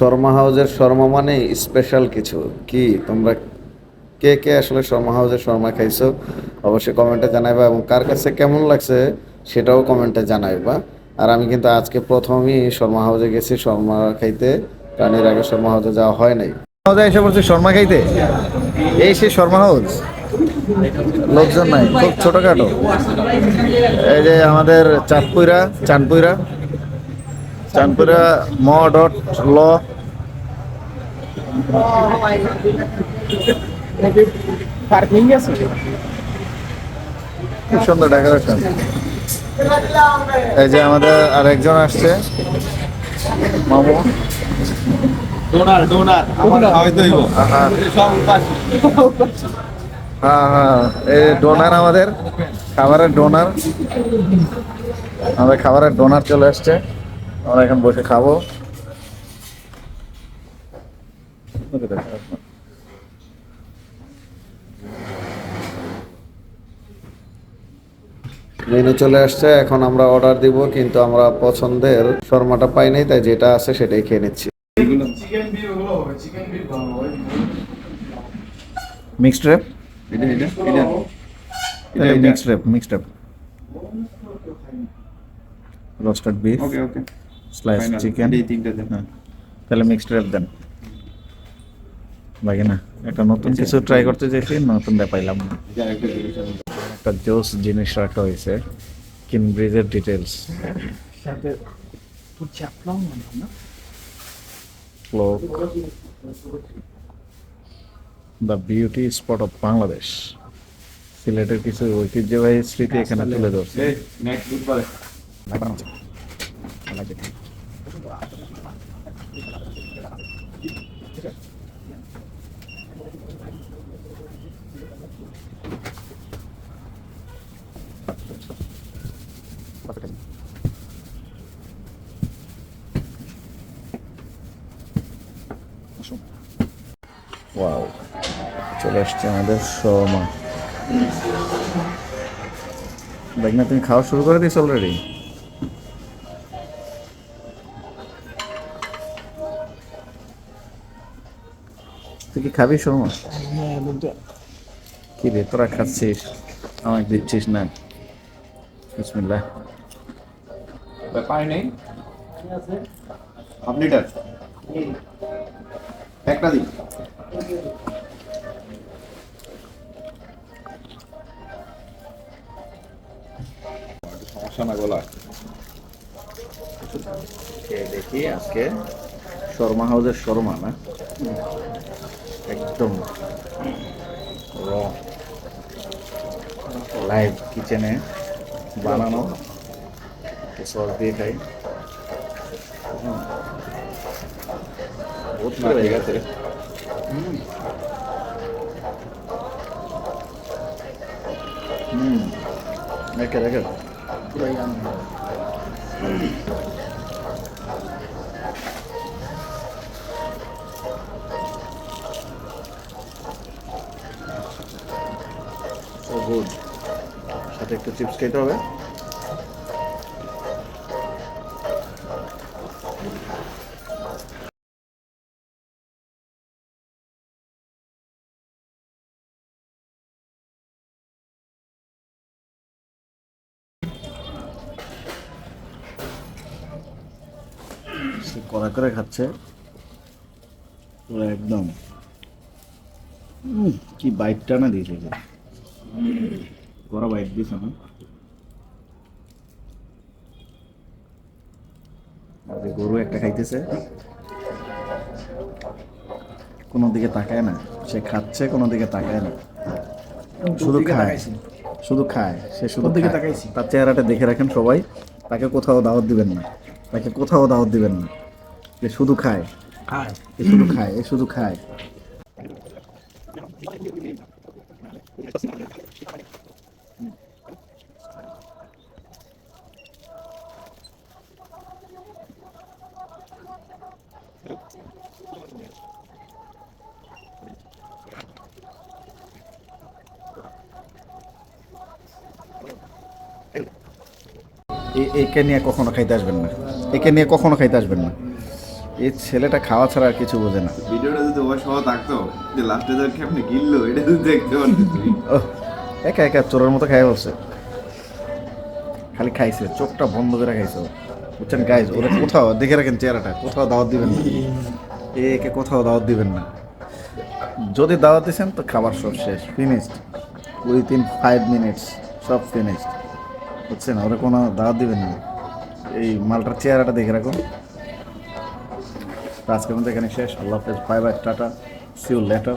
শর্মা হাউসের শর্মা মানে স্পেশাল কিছু। কি, তোমরা কে কে আসলে শর্মা হাউসের শর্মা খাইছো? অবশ্যই কমেন্টে জানাইবা এবং কার কাছে কেমন লাগছে সেটাও কমেন্টে জানাইবা। আর আমি কিন্তু আজকে প্রথমই শর্মা হাউসে গেছি শর্মা খাইতে। কারণ এর আগে শর্মা হাউজে যাওয়া হয় নাই। এসে পড়ছে শর্মা খাইতে? এই সে শর্মা হাউস লোকজন নাই, খুব ছোটখাটো। এই যে আমাদের চাঁদপুরা চাঁদপুরা চাঁদপুরা ম ডট ল। পার্কিং আছে খুব সুন্দর ডেকোরেশন এই যে আমাদের আরেকজন আসছে। মামু। ডোনার ডোনার হ্যাঁ হ্যাঁ এই ডোনার আমাদের। খাবারের ডোনার আমাদের খাবারের ডোনার চলে আসছে। আমরা এখন বসে খাব। মেনু চলে আসছে এখন আমরা অর্ডার দিব কিন্তু আমরা পছন্দের শর্মাটা পাই নাই তাই যেটা আছে সেটাই খেয়ে নিচ্ছি। চিকেন বিফ হলো চিকেন বিফ মিক্সড র্যাপ এটা এটা এটা। Mixed wrap mixed wrap roasted beef okay okay slice chicken এই তিনটা দেন। হ্যাঁ। তাহলে মিক্সড র্যাপ দেন। বাকি না। একটা নতুন কিছু ট্রাই করতে চাইছি নতুনটা পাইলাম না। একটা জোস জিনিস রাখা হয়েছে কিনব্রিজের details the beauty spot of Bangladesh সিলেটের কিছু ঐতিহ্যবাহী স্মৃতি এখানে তুলে ধরছে। এই নেক্সট ওয়াও চলে আসছে আমাদের শর্মা দেখ না তুমি খাওয়া শুরু করে দিস অলরেডি তুই কি খাবি শর্মা কি রে তোরা খাচ্ছিস? আমাকে দিচ্ছিস না। বিসমিল্লাহ। ব্যাপার নেই। লিটার একটা দিন সমস্যা না গলা দেখি আজকে শর্মা হাউসের শর্মা না একদম র লাইভ কিচেনে বানানো সস দিয়ে খাই হুম। বহুত না ঠিক আছে হুম রেখে রেখে সো গুড সাথে একটু চিপস খেতে হবে। সে কড়া করে খাচ্ছে। পুরো একদম কি বাইটটা না দিয়েছে। কড়া বাইট দিয়েছে না। গরু একটা খাইতেছে কোনো দিকে তাকায় না। সে খাচ্ছে কোনো দিকে তাকায় না। শুধু খায়। শুধু খায়। সে শুধু দিকে। তাকাইছি? তার চেহারাটা দেখে রাখেন সবাই। তাকে কোথাও দাওয়াত দিবেন না। তাকে কোথাও দাওয়াত দিবেন না। এ শুধু খায়। খায়। এ শুধু খায় এ শুধু খায়। একে নিয়ে কখনো খাইতে আসবেন না। একে নিয়ে কখনো খাইতে আসবেন না। এই ছেলেটা খাওয়া ছাড়া আর কিছু বোঝে না। ভিডিওটা যদি ওর সহ থাকতো যে লাস্টে যখন কেমনে গিললো এটা যদি দেখতে পারতি তুই ও একা একা চোরের মতো খাই বলছে। খালি খাইছে চোখটা বন্ধ করে খাইছে বুঝছেন গাইজ ওরা কোথাও দেখে রাখেন চেহারাটা কোথাও দাওয়াত দিবেন না। এ একে কোথাও দাওয়াত দিবেন না। যদি দাওয়াত দিচ্ছেন তো খাবার সব শেষ ফিনিশড উইথিন ফাইভ মিনিটস সব ফিনিশড বুঝছেন ওরা কোনো দাওয়াত দিবেন না। এই মালটার চেহারাটা দেখে রাখুন। আজকের মধ্যে এখানে শেষ। আল্লাহ হাফেজ। Bye bye tata. See you later